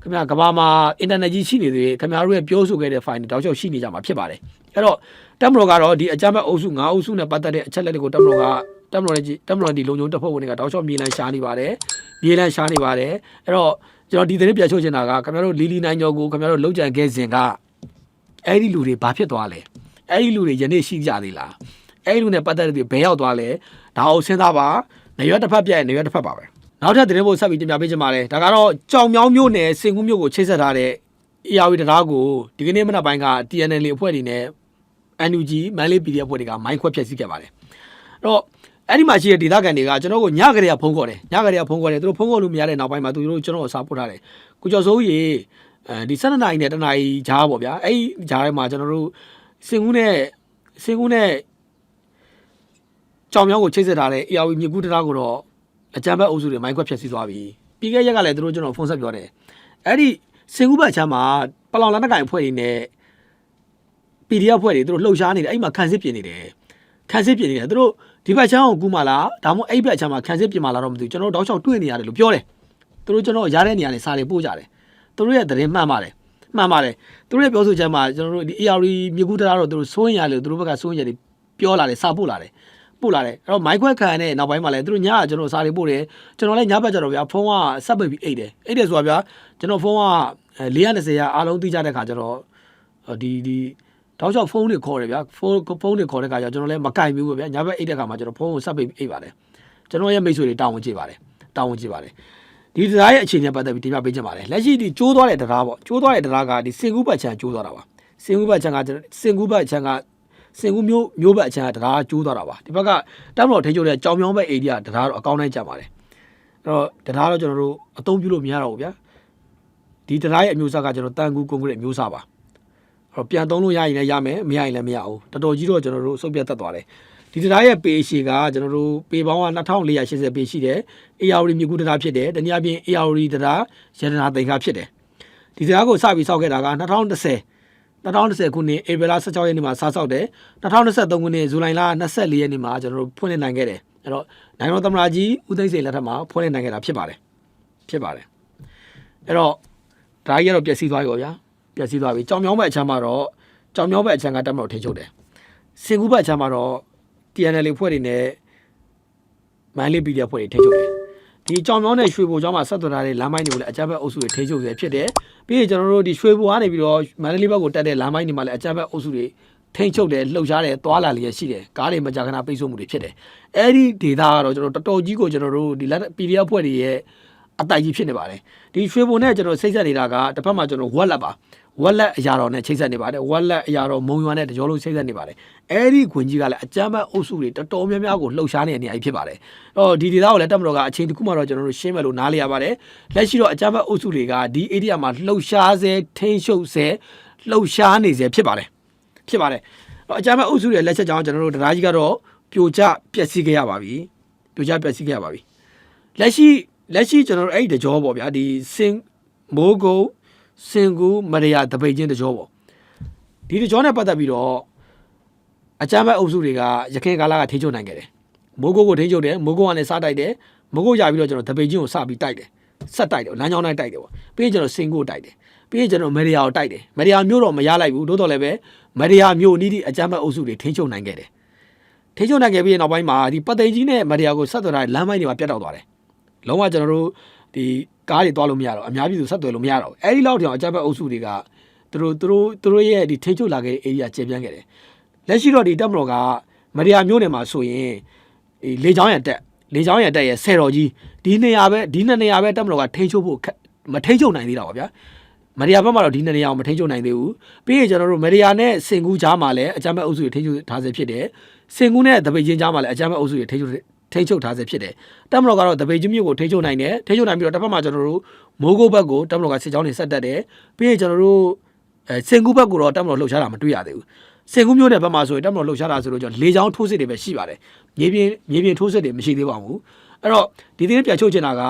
ခင်ဗျာကဘာမှာအင်တာနက်ကြီးရှိနေသေးခင်ဗျားတို့ရဲ့ပြောဆိုခဲ့တဲ့ file တွေတောက်လျှောက်ရှိနေကြမှာဖြစ်ပါတယ်အဲ့တော့တက်မတော်ကတော့ဒီအကြမ်းဖက်အုပ်စု၅အုပ်စုနဲ့ပတ်သက်တဲ့အချက်လက်တွေကိုတက်မတော်က တက်မတော်နဲ့ကြည့်တက်မတော်ဒီလုံခြုံတပ်ဖွဲ့ဝင်တွေကတောက်လျှောက်မြေလန်းရှားနေပါတယ်မြေလန်းရှားနေပါတယ်အဲ့တော့ကျွန်တော်ဒီသတင်းပြချို့ချင်တာကခင်ဗျားတို့လီလီနိုင်ကျော်ကိုခင်ဗျားတို့လုံခြံခဲ့စဉ်ကအဲ့ဒီလူတွေဘာဖြစ်သွားလဲအဲ့ဒီလူတွေယနေ့ရှိကြသေးလားအဲ့ဒီလူနဲ့ပတ်သက်တဲ့ဘယ်ရောက်သွားလဲဒါအောင်စဉ်းစားပါနေရွက်တစ်ဖက်ပြက်နေရွက်တစ်ဖက်ပါပဲနောက်ထပ်သတင်းပို့ဆက်ပြီးတင်ပြပေးချင်ပါတယ်ဒါကတော့ကြောင်မြောင်းမြို့နယ်စင်ကူးမြို့ကိုချိတ်ဆက်ထားတဲ့ AR တရားကိုဒီကနေ့မနက်ပိုင်းက TNL အဖွဲ့တွေနဲ့ NUG မန်လေး PDF အဖွဲ့တွေကမိုင်းခွက်ဖျက်ဆီးခဲ့ပါတယ်အဲ့တော့ အဲ့ဒီမှာရှိတဲ့ဒေသခံတွေကကျွန်တော်ကိုညကလေးကဖုန်းခေါ်တယ်ညကလေးကဖုန်းခေါ်တယ်သူတို့ဖုန်းခေါ်လို့မရတဲ့နောက်ပိုင်းမှာသူတို့ကျွန်တော်ကိုစာပို့ထားတယ်ကိုကျော်စိုးရေအဲဒီ12နာရီနဲ့တနာရီဂျားပေါ့ဗျာအဲ့ဒီဂျားထဲမှာကျွန်တော်တို့စင်ကူးနဲ့စင်ကူးနဲ့ကြောင်မြောင်းကိုချိတ်ဆက်ထားတဲ့ AR မြကူတရားကိုတော့အကြမ်းဖက်အုပ်စုတွေမိုင်းခွက်ဖျက်ဆီးသွားပြီပြီးခဲ့ရက်ကလည်းသူတို့ကျွန်တော်ဖုန်းဆက်ပြောတယ်အဲ့ဒီစင်ကူးဘက်ချမ်းမှာပလောင်လက်နက်ကိုင်အဖွဲ့တွေနဲ့ PDF ဖွဲ့တွေသူတို့လှုပ်ရှားနေတယ်အဲ့မှာခံစစ်ပြင်နေတယ်ခံစစ်ပြင်နေတယ်သူတို့ ဒီဘက်ချမ်းကိုကူမှလားဒါမှမဟုတ်အဲ့ဘက်ချမ်းမှာခံစစ်ပြင်မှလားတော့မသိဘူးကျွန်တော်တို့တောက်ချောက်တွေ့နေရတယ်လို့ပြောတယ်သူတို့ကျွန်တော်ရတဲ့နေရာနဲ့စာတွေပို့ကြတယ်သူတို့ရဲ့သတင်းမှန်ပါတယ်မှန်ပါတယ်သူတို့ရဲ့ပြောဆိုချက်မှာကျွန်တော်တို့ဒီ AR မြေကူတရားတော့သူတို့စိုးရင်ရတယ်သူတို့ဘက်ကစိုးရင်ရတယ်ပြောလာတယ်စာပို့လာတယ်ပို့လာတယ်အဲ့တော့မိုက်ခွက်ခံတဲ့နောက်ပိုင်းမှာလည်းသူတို့ညကကျွန်တော်စာတွေပို့တယ်ကျွန်တော်လည်းညဘက်ကျတော့ဗျာဖုန်းကဆက်ပိတ်ပြီးအိတ်တယ်အိတ်တယ်ဆိုတာဗျာကျွန်တော်ဖုန်းက420ရာအားလုံးသိကြတဲ့ခါကျတော့ဒီဒီ တောက်လျှောက်ဖုန်းတွေခေါ်တယ်ဗျာဖုန်းဖုန်းတွေခေါ်တဲ့ခါကျကျွန်တော်လည်းမကင်ဘူးပဲဗျာညဘက်အိတ်တဲ့ခါမှာကျွန်တော်ဖုန်းကိုဆက်ပိတ်အိတ်ပါတယ်ကျွန်တော်ရဲ့မိတ်ဆွေတွေတာဝန်ကြည့်ပါတယ်တာဝန်ကြည့်ပါတယ်ဒီတရားရဲ့အခြေအနေပတ်သက်ပြီးတင်ပြပေးချင်ပါတယ်လက်ရှိဒီကျိုးသွားတဲ့တရားပေါ့ကျိုးသွားတဲ့တရားကဒီစင်ကူးဘတ်ချန်ကျိုးသွားတာပါစင်ကူးဘတ်ချန်ကစင်ကူးဘတ်ချန်ကစင်ကူးမျိုးမျိုးဘတ်ချန်ကတရားကျိုးသွားတာပါဒီဘက်ကတောက်တော်ထိချုပ်တဲ့ကြောင်မြောင်းဘက်အေရီးကတရားတော့အကောင်းတိုင်းကြပါတယ်အဲ့တော့တရားတော့ကျွန်တော်တို့အသုံးပြုလို့မရတော့ဘူးဗျာဒီတရားရဲ့အမျိုးအစားကကျွန်တော်တန်ကူကွန်ကရစ်အမျိုးအစားပါအဲ့ တော့ပြန်သုံးလို့ရရင်လည်းရမယ်မရရင်လည်းမရဘူးတော်တော်ကြီးတော့ကျွန်တော်တို့စုပ်ပြတ်တတ်သွားတယ်ဒီတရားရဲ့ပေရှည်ကကျွန်တော်တို့ပေပေါင်းက2480ပေရှိတယ် AR မြေကူတရားဖြစ်တယ်တနည်းအားဖြင့် AR တရားရတနာသိန်းခါဖြစ်တယ်ဒီတရားကိုစပြီးစောက်ခဲ့တာက2010 2010ခုနှစ်ဧပြီလ16ရက်နေ့မှာစဆောက်တယ်2023ခုနှစ်ဇူလိုင်လ24ရက်နေ့မှာကျွန်တော်တို့ဖွင့်လှစ်နိုင်ခဲ့တယ်အဲ့တော့နိုင်ငံတော်သမ္မတကြီးဦးသိန်းစိန်လက်ထက်မှာဖွင့်လှစ်နိုင်ခဲ့တာဖြစ်ပါတယ်ဖြစ်ပါတယ်အဲ့တော့ဒါကြီးကတော့ပျက်စီးသွားပြီပေါ့ဗျာ ပျက်စီးသွားပြီကြောင်မြောင်းဘက်အချမ်းမှာတော့ကြောင်မြောင်းဘက်အချမ်းကတက်မလို့ထိချုပ်တယ်စင်ကူးဘက်အချမ်းမှာတော့ TNL ဖွဲ့တွေနဲ့မိုင်းလေးပီဒီဖွဲ့တွေထိချုပ်တယ်ဒီကြောင်မြောင်းနဲ့ရွှေဘိုကျောင်းမှာဆက်သွယ်ထားတဲ့လမ်းမိုင်းတွေကိုလည်းအကြမ်းဖက်အုပ်စုတွေထိချုပ်စေဖြစ်တယ်ပြီးရင်ကျွန်တော်တို့ဒီရွှေဘိုကနေပြီးတော့မန္တလေးဘက်ကိုတက်တဲ့လမ်းမိုင်းတွေမှာလည်းအကြမ်းဖက်အုပ်စုတွေထိန်ချုပ်တယ်လှုပ်ရှားတယ်သွာလာလျက်ရှိတယ်ကားတွေမကြာခဏပိတ်ဆို့မှုတွေဖြစ်တယ်အဲ့ဒီဒေတာကတော့ကျွန်တော်တော်တော်ကြီးကိုကျွန်တော်တို့ဒီလက် PDF ဖွဲ့တွေရဲ့အတိုက်ကြီးဖြစ်နေပါတယ်ဒီရွှေဘုံနဲ့ကျွန်တော်စိတ်ဆက်နေတာကတစ်ဖက်မှာကျွန်တော်ဝက်လက်ပါ ဝက်လက်အရာတော်နဲ့ချိတ်ဆက်နေပါတယ်ဝက်လက်အရာတော်မုံရွာနဲ့တကြောလုံးချိတ်ဆက်နေပါတယ်အဲ့ဒီခွင်ကြီးကလည်းအကြမ်းဖက်အုပ်စုတွေတော်တော်များများကိုလှုပ်ရှားနေတဲ့နေရာကြီးဖြစ်ပါတယ်အော်ဒီဒေသကိုလည်းတက်မတော်ကအချိန်တစ်ခုမှတော့ကျွန်တော်တို့ရှင်းမယ်လို့နားလည်ရပါတယ်လက်ရှိတော့အကြမ်းဖက်အုပ်စုတွေကဒီ area မှာလှုပ်ရှားစေထိန်းချုပ်စေလှုပ်ရှားနေစေဖြစ်ပါတယ်ဖြစ်ပါတယ်အော်အကြမ်းဖက်အုပ်စုတွေလက်ချက်ကြောင့်ကျွန်တော်တို့တရားကြီးကတော့ပြိုကျပျက်စီးခဲ့ရပါပြီပြိုကျပျက်စီးခဲ့ရပါပြီလက်ရှိလက်ရှိကျွန်တော်တို့အဲ့ဒီတကြောပေါ့ဗျာဒီစင်မိုးကုတ် စင်ကူမရယာတပိတ်ချင်းတကြောပေါ့ဒီတကြောနဲ့ပတ်သက်ပြီးတော့အကြမ်းဖက်အုပ်စုတွေကရခိုင်ကာလကထိချုပ်နိုင်ခဲ့တယ်မိုးကုတ်ကိုထိချုပ်တယ်မိုးကုတ်ကနေစားတိုက်တယ်မိုးကုတ်ရပြီးတော့ကျွန်တော်တပိတ်ချင်းကိုစပြီးတိုက်တယ်ဆက်တိုက်တယ်လမ်းကြောင်းတိုင်းတိုက်တယ်ပေါ့ပြီးရင်ကျွန်တော်စင်ကူကိုတိုက်တယ်ပြီးရင်ကျွန်တော်မေရီယာကိုတိုက်တယ်မေရီယာမျိုးတော့မရလိုက်ဘူးတိုးတော်လည်းပဲမေရီယာမျိုးနီးဒီအကြမ်းဖက်အုပ်စုတွေထိန်းချုပ်နိုင်ခဲ့တယ်ထိန်းချုပ်နိုင်ခဲ့ပြီးနောက်ပိုင်းမှာဒီပတ်သိန်းကြီးနဲ့မေရီယာကိုဆက်သွယ်ထားတဲ့လမ်းမိုင်းတွေမှာပြတ်တောက်သွားတယ်လုံးဝကျွန်တော်တို့ဒီ ကားတွေသွားလို့မရတော့အများပြည်သူဆက်သွယ်လို့မရတော့ဘူးအဲဒီလောက်တောင်အကြမ်းဖက်အုပ်စုတွေကသူတို့သူတို့သူတို့ရဲ့ဒီထိန်းချုပ်လာခဲ့တဲ့ area ကျေပြန့်ခဲ့တယ်လက်ရှိတော့ဒီတပ်မတော်ကမေရီယာမျိုးနယ်မှာဆိုရင်ဒီလေချောင်းရတက်လေချောင်းရတက်ရဲ့ဆယ်တော်ကြီးဒီနေရာပဲဒီနှစ်နေရာပဲတပ်မတော်ကထိန်းချုပ်ဖို့ခက်မထိန်းချုပ်နိုင်သေးတာပါဗျာမရီယာဘက်မှာတော့ဒီနှစ်နေရာအောင်မထိန်းချုပ်နိုင်သေးဘူးပြီးရင်ကျွန်တော်တို့မရီယာနဲ့စင်ကူးကြားမှာလည်းအကြမ်းဖက်အုပ်စုတွေထိန်းချုပ်ထားစေဖြစ်တယ်စင်ကူးနဲ့တပိတ်ချင်းကြားမှာလည်းအကြမ်းဖက်အုပ်စုတွေထိန်းချုပ် ထိန်းချုပ်ထားစေဖြစ်တယ်တက်မတော်ကတော့တပိတ်ချင်းမြို့ကိုထိန်းချုပ်နိုင်တယ်ထိန်းချုပ်နိုင်ပြီးတော့တစ်ဖက်မှာကျွန်တော်တို့မိုးကုတ်ဘက်ကိုတက်မတော်ကစစ်ကြောင်းတွေဆက်တက်တယ်ပြီးရင်ကျွန်တော်တို့အဲစင်ကူးဘက်ကိုတော့တက်မတော်လှုပ်ရှားတာမတွေ့ရသေးဘူးစင်ကူးမြို့နယ်ဘက်မှာဆိုရင်တက်မတော်လှုပ်ရှားတာဆိုတော့ကျွန်တော်လေချောင်းထိုးစစ်တွေပဲရှိပါတယ်မြေပြင်မြေပြင်ထိုးစစ်တွေမရှိသေးပါဘူးအဲ့တော့ဒီသတင်းပြန်ချုပ်ချင်တာက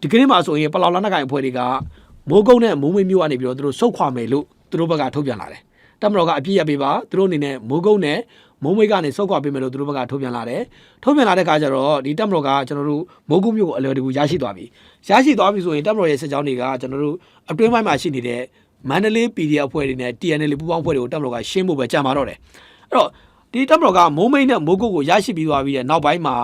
ဒီကနေ့မှာဆိုရင်ပလောင်လန်းနကိုင်အဖွဲ့တွေကမိုးကုန်းနဲ့မိုးမိတ်မြို့ကနေပြီးတော့သူတို့စုတ်ခွာမယ်လို့သူတို့ဘက်ကထုတ်ပြန်လာတယ်။တပ်မတော်ကအပြည့်ရပေးပါသူတို့အနေနဲ့မိုးကုန်းနဲ့ မိုးမိတ်ကနေစုတ်ခွာပေးမယ်လို့သူတို့ဘက်ကထုတ်ပြန်လာတယ်။ထုတ်ပြန်လာတဲ့အခါကျတော့ဒီတပ်မတော်ကကျွန်တော်တို့မိုးကုန်းမြို့ကိုအလွယ်တကူရရှိသွားပြီ။ရရှိသွားပြီဆိုရင်တပ်မတော်ရဲ့စစ်ကြောင်းတွေကကျွန်တော်တို့အတွင်းပိုင်းမှာရှိနေတဲ့မန္တလေး PDF အဖွဲ့တွေနဲ့ TNL ပူးပေါင်းအဖွဲ့တွေကိုတပ်မတော်ကရှင်းဖို့ပဲကြံပါတော့တယ်။အဲ့တော့ဒီတပ်မတော်ကမိုးမိတ်နဲ့မိုးကုတ်ကိုရရှိပြီးသွားပြီးတဲ့နောက်ပိုင်းမှာ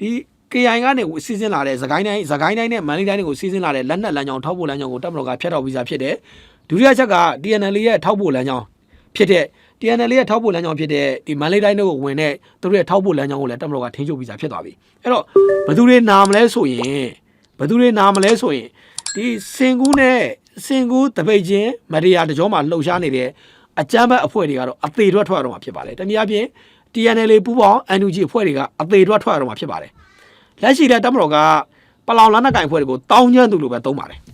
ဒီ KI ကနေစီစဉ်လာတဲ့သခိုင်းတိုင်းသခိုင်းတိုင်းနဲ့မန္တလေးတိုင်းတွေကိုစီစဉ်လာတဲ့လက်နက်လမ်းကြောင်းထောက်ပို့လမ်းကြောင်းကိုတပ်မတော်ကဖျက်တော်ပြီးသားဖြစ်တယ်။ဒုတိယချက်က TNL ရဲ့ထောက်ပို့လမ်းကြောင်းဖြစ်တဲ့ TNL ရဲ့ထောက်ပို့လမ်းကြောင်းဖြစ်တဲ့ဒီမန္တလေးတိုင်းတွေကိုဝင်တဲ့သူတို့ရဲ့ထောက်ပို့လမ်းကြောင်းကိုလည်းတပ်မတော်ကထိန်းချုပ်ပြီးသားဖြစ်သွားပြီ။အဲ့တော့ဘယ်သူတွေနာမလဲဆိုရင်ဘယ်သူတွေနာမလဲဆိုရင်ဒီစင်ကူးနဲ့စင်ကူးတပိတ်ချင်းမရိယာတကြောမှာလှုပ်ရှားနေတဲ့အကြမ်းဖက်အဖွဲ့တွေကတော့အသေးထွက်ထွက်ရတော့မှာဖြစ်ပါတယ်။တနည်းအားဖြင့် TNL ပူးပေါင်း NUG အဖွဲ့တွေကအသေးထွက်ထွက်ရတော့မှာဖြစ်ပါတယ်။လက်ရှိတဲ့တပ်မတော်ကပလောင်လန်းနက်ကင်ဖွဲ့တွေကိုတောင်းကျမ်းသူလိုပဲသုံးပါတယ်။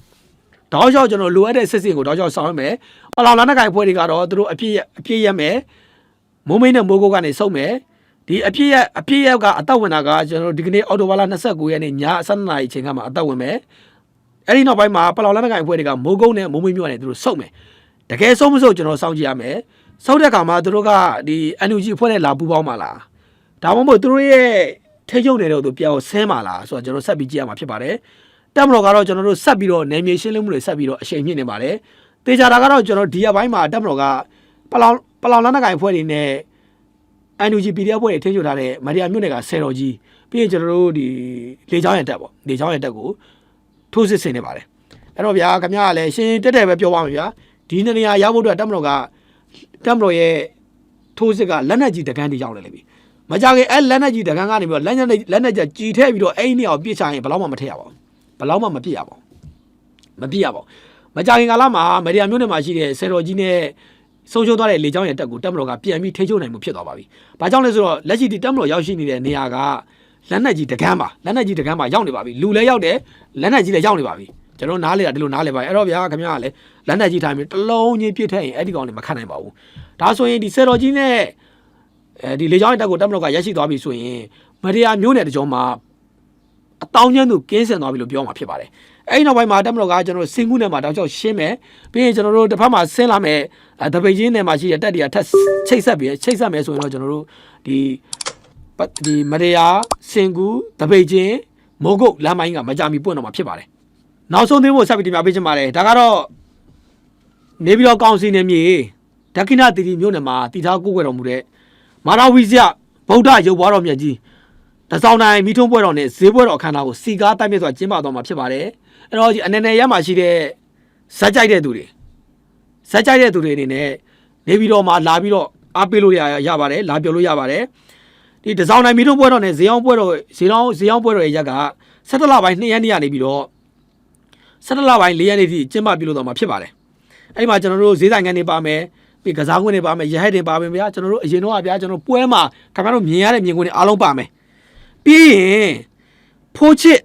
တောက်လျှောက်ကျွန်တော်လိုအပ်တဲ့စစ်စင်ကိုတောက်လျှောက်ဆောင်ရမယ်။ပလောင်လန်းနက်ကင်ဖွဲ့တွေကတော့သူတို့အပြည့်အပြည့်ရက်မယ်။မိုးမိတ်နဲ့မိုးကုတ်ကနေစုံမယ်။ဒီအပြည့်ရက်အပြည့်ရက်ကအသက်ဝင်တာကကျွန်တော်တို့ဒီကနေ့အော်တိုဘာလ29ရက်နေ့ည7:00နာရီချိန်ကမှအသက်ဝင်မယ်။အဲ့ဒီနောက်ပိုင်းမှာပလောင်လန်းနက်ကင်ဖွဲ့တွေကမိုးကုတ်နဲ့မိုးမိတ်မြို့ကနေသူတို့စုံမယ်။တကယ်ဆုံးမဆုံးကျွန်တော်စောင့်ကြည့်ရမယ်။စောက်တဲ့အခါမှာသူတို့ကဒီ NUG အဖွဲ့နဲ့လာပူးပေါင်းပါလား။ဒါမှမဟုတ်သူတို့ရဲ့ထိတ်ချုပ်နေတော့သူပြန်အောင်ဆင်းပါလားဆိုတော့ကျွန်တော်ဆက်ပြီးကြည့်ရမှာဖြစ်ပါတယ် တက်မတော်ကတော့ကျွန်တော်တို့ဆက်ပြီးတော့နယ်မြေရှင်းလင်းမှုတွေဆက်ပြီးတော့အရှိန်မြင့်နေပါတယ်တေချာတာကတော့ကျွန်တော်ဒီရက်ပိုင်းမှာတက်မတော်ကပလောင်ပလောင်လန်းနကိုင်ဖွဲ့တွေနဲ့ NUG PDF ဖွဲ့တွေထိန်းချုပ်ထားတဲ့မရီယာမြို့နယ်ကဆယ်တော်ကြီးပြီးရင်ကျွန်တော်တို့ဒီလေချောင်းရတက်ပေါ့လေချောင်းရတက်ကိုထိုးစစ်ဆင်နေပါတယ်အဲ့တော့ဗျာခင်ဗျားကလည်းရှင်းတက်တယ်ပဲပြောပါမယ်ဗျာဒီနေရာရောက်ဖို့အတွက်တက်မတော်ကတက်မတော်ရဲ့ထိုးစစ်ကလက်နက်ကြီးတကန်းတီရောက်နေလေပြီမကြခင်အဲ့လက်နက်ကြီးတကန်ကနေပြီးတော့လက်နက်လက်နက်ကြီးကြည်ထဲပြီးတော့အဲ့ဒီနေရာကိုပြစ်ချရင်ဘယ်တော့မှမထည့်ရပါဘူး ဘယ်တော့မှမပြစ်ရပါဘူးမပြစ်ရပါဘူးမကြခင်ကာလမှာမရီယာမျိုးနယ်မှာရှိတဲ့ဆယ်တော်ကြီးနဲ့ဆုံးရှုံးသွားတဲ့လေကြောင်းရဲ့တက်ကိုတက်မတော်ကပြန်ပြီးထိချုံနိုင်မှုဖြစ်သွားပါပြီ။ဘာကြောင့်လဲဆိုတော့လက်ရှိဒီတက်မတော်ရောက်ရှိနေတဲ့နေရာကလက်နက်ကြီးတကန်းပါလက်နက်ကြီးတကန်းပါရောက်နေပါပြီလူလည်းရောက်တယ်လက်နက်ကြီးလည်းရောက်နေပါပြီကျွန်တော်နားလေတာဒီလိုနားလေပါအဲ့တော့ဗျာခင်ဗျားကလည်းလက်နက်ကြီးထိုင်ပြီးတစ်လုံးချင်းပြစ်ထည့်ရင်အဲ့ဒီကောင်တွေမခံနိုင်ပါဘူးဒါဆိုရင်ဒီဆယ်တော်ကြီးနဲ့အဲဒီလေကြောင်းရဲ့တက်ကိုတက်မလို့ကရရှိသွားပြီဆိုရင်မရိယာမျိုးနယ်တကြောမှာ အတောင်းကျန်းသူကင်းစင်သွားပြီလို့ပြောမှာဖြစ်ပါတယ်အဲဒီနောက်ပိုင်းမှာတက်မလို့ကကျွန်တော်တို့စင်ကူးနယ်မှာတောက်ချောက်ရှင်းမယ်ပြီးရင်ကျွန်တော်တို့တစ်ဖက်မှာဆင်းလာမယ်အဲတပိတ်ချင်းနယ်မှာရှိတဲ့တက်တွေကထက်ချိတ်ဆက်ပြီးချိတ်ဆက်မယ်ဆိုရင်တော့ကျွန်တော်တို့ဒီပတ်ဒီမရိယာစင်ကူးတပိတ်ချင်းမိုးကုတ်လမ်းမိုင်းကမကြမီပွင့်တော့မှာဖြစ်ပါတယ်နောက်ဆုံးသေးဖို့ဆက်ပြီးတင်ပြပေးချင်ပါတယ်ဒါကတော့နေပြီးတော့ကောင်းစီနေမြေဒက္ခိဏတီတီမြို့နယ်မှာတည်ထားကိုယ်ွယ်တော်မူတဲ့မာရဝီဇယဗုဒ္ဓရုပ်ပွားတော်မြတ်ကြီး တစောင်းတိုင်းမိထုံးပွဲတော်နဲ့ဈေးပွဲတော်အခမ်းအနားကိုစီကားတိုက်မြတ်စွာကျင်းပတော်မှာဖြစ်ပါတယ်အဲ့တော့ဒီအနေနဲ့ရမှာရှိတဲ့ဇက်ကြိုက်တဲ့သူတွေဇက်ကြိုက်တဲ့သူတွေအနေနဲ့နေပြီးတော့မှလာပြီးတော့အားပေးလို့ရရပါတယ်လာပြောလို့ရပါတယ်ဒီတစောင်းတိုင်းမိထုံးပွဲတော်နဲ့ဈေးအောင်ပွဲတော်ဈေးအောင်ဈေးအောင်ပွဲတော်ရဲ့ရက်က17လပိုင်း2ရက်နေ့ကနေပြီးတော့17လပိုင်း4ရက်နေ့ထိကျင်းပပြုလုပ်တော်မှာဖြစ်ပါတယ်အဲ့ဒီမှာကျွန်တော်တို့ဈေးဆိုင်ကနေပါမယ်ပြီးကစားခွင့်တွေပါမယ်ရဟက်တွေပါမယ်ဗျာကျွန်တော်တို့အရင်တော့ဗျာကျွန်တော်ပွဲမှာခင်ဗျားတို့မြင်ရတဲ့မြင်ကွင်းတွေအားလုံးပါမယ် ပြီးရင်ဖိုးချစ်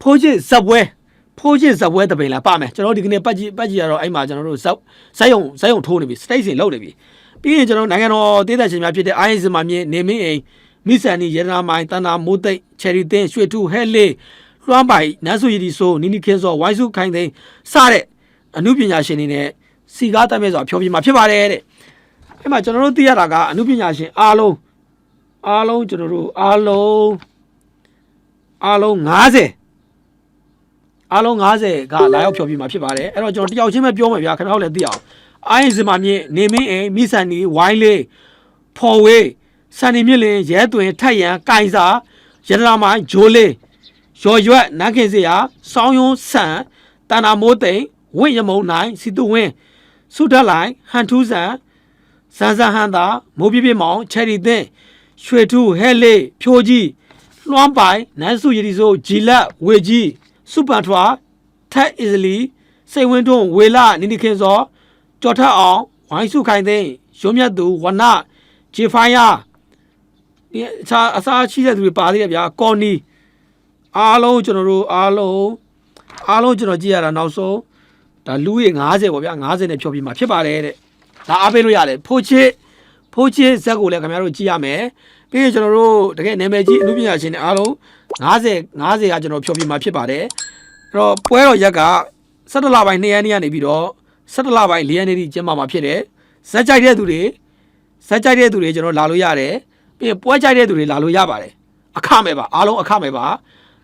ဖိုးချစ်ဇက်ပွဲဖိုးချစ်ဇက်ပွဲတပိန်လာပါမယ်ကျွန်တော်ဒီကနေ့ပတ်ကြည့်ပတ်ကြည့်ရတော့အဲ့မှာကျွန်တော်တို့ဇက်ဇက်ယုံဇက်ယုံထိုးနေပြီစတိတ်စင်လောက်နေပြီပြီးရင်ကျွန်တော်နိုင်ငံတော်ဒေသရှင်များဖြစ်တဲ့ IS မှာမြင်နေမင်းအိမ်မိဆန်နီရတနာမိုင်တန်တာမိုးသိမ့်ချယ်ရီတင်းရွှေထူဟဲလေးလွှမ်းပိုင်နန်းစုရည်ဒီဆိုနီနီခင်းစောဝိုင်းစုခိုင်သိန်းစတဲ့အမှုပညာရှင်တွေနဲ့စီကားတက်မဲ့ဆိုတာဖြောပြမှာဖြစ်ပါတယ်တဲ့အဲ့မှာကျွန်တော်တို့သိရတာကအမှုပညာရှင်အားလုံး အားလုံးကျွန်တော်တို့အားလုံးအားလုံး90အားလုံး90ကလာရောက်ဖြောပြမှာဖြစ်ပါတယ်အဲ့တော့ကျွန်တော်တယောက်ချင်းပဲပြောမယ်ဗျာခင်ဗျားတို့လည်းသိအောင်အိုင်းစင်မာမြင့်နေမင်းအိမ်မိဆန်နီဝိုင်းလေးဖော်ဝေးစန်နီမြင့်လင်းရဲသွင်းထက်ရန်ကင်စာရတနာမိုင်းဂျိုးလေးရော်ရွက်နန်းခင်စရာစောင်းယွန်းဆန်တန်နာမိုးသိန်ဝင့်ရမုံနိုင်စီတူဝင်းစုတက်လိုက်ဟန်ထူးဆန်စန်းစန်းဟန်သာမိုးပြပြမောင်ချယ်ရီသင်း ရွှေထူးဟဲလေးဖြိုးကြီးလွှမ်းပိုင်နန်းစုရီဒီဆိုဂျီလက်ဝေကြီးစူပန်ထွာထက်အီဇလီစိတ်ဝင်းတွန်းဝေလာနိနိခင်စောကြော်ထက်အောင်ဝိုင်းစုခိုင်သိန်းရုံးမြတ်သူဝနဂျေဖိုင်ယာဒီအစားအစားရှိတဲ့သူတွေပါသေးတယ်ဗျာကော်နီအားလုံးကျွန်တော်တို့အားလုံးအားလုံးကျွန်တော်ကြည့်ရတာနောက်ဆုံးဒါလူရေ90ပေါ့ဗျာ90နဲ့ဖြောပြမှာဖြစ်ပါတယ်တဲ့ဒါအားပေးလို့ရတယ်ဖိုးချစ် ဖိုးချစ်ဇက်ကိုလည်းခင်ဗျားတို့ကြည့်ရမယ်ပြီးရင်ကျွန်တော်တို့တကယ်နာမည်ကြီးအမှုပညာရှင်တွေအားလုံး90 90ကကျွန်တော်ဖြောပြမှာဖြစ်ပါတယ်အဲ့တော့ပွဲတော်ရက်က17လပိုင်း2ရက်နေ့ကနေပြီးတော့17လပိုင်း4ရက်နေ့ထိကျင်းပမှာဖြစ်တယ်ဇက်ကြိုက်တဲ့သူတွေဇက်ကြိုက်တဲ့သူတွေကျွန်တော်လာလို့ရတယ်ပြီးရင်ပွဲကြိုက်တဲ့သူတွေလာလို့ရပါတယ်အခမဲ့ပါအားလုံးအခမဲ့ပါ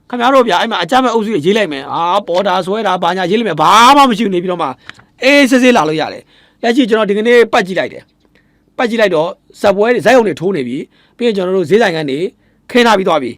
ခင်ဗျားတို့ဗျာအဲ့မှာအကြမ်းမဲ့အုပ်စုတွေရေးလိုက်မယ်အာပေါ်တာဆွဲတာဘာညာရေးလိုက်မယ်ဘာမှမရှိဘူးနေပြီးတော့မှအေးစစ်စစ်လာလို့ရတယ်လက်ရှိကျွန်တော်ဒီကနေ့ပတ်ကြည့်လိုက်တယ် ပတ်ကြည့်လိုက်တော့ဇက်ပွဲတွေဇက်ရုံတွေထိုးနေပြီပြီးရင်ကျွန်တော်တို့ဈေးဆိုင်ကနေခင်းထားပြီးသွားပြီ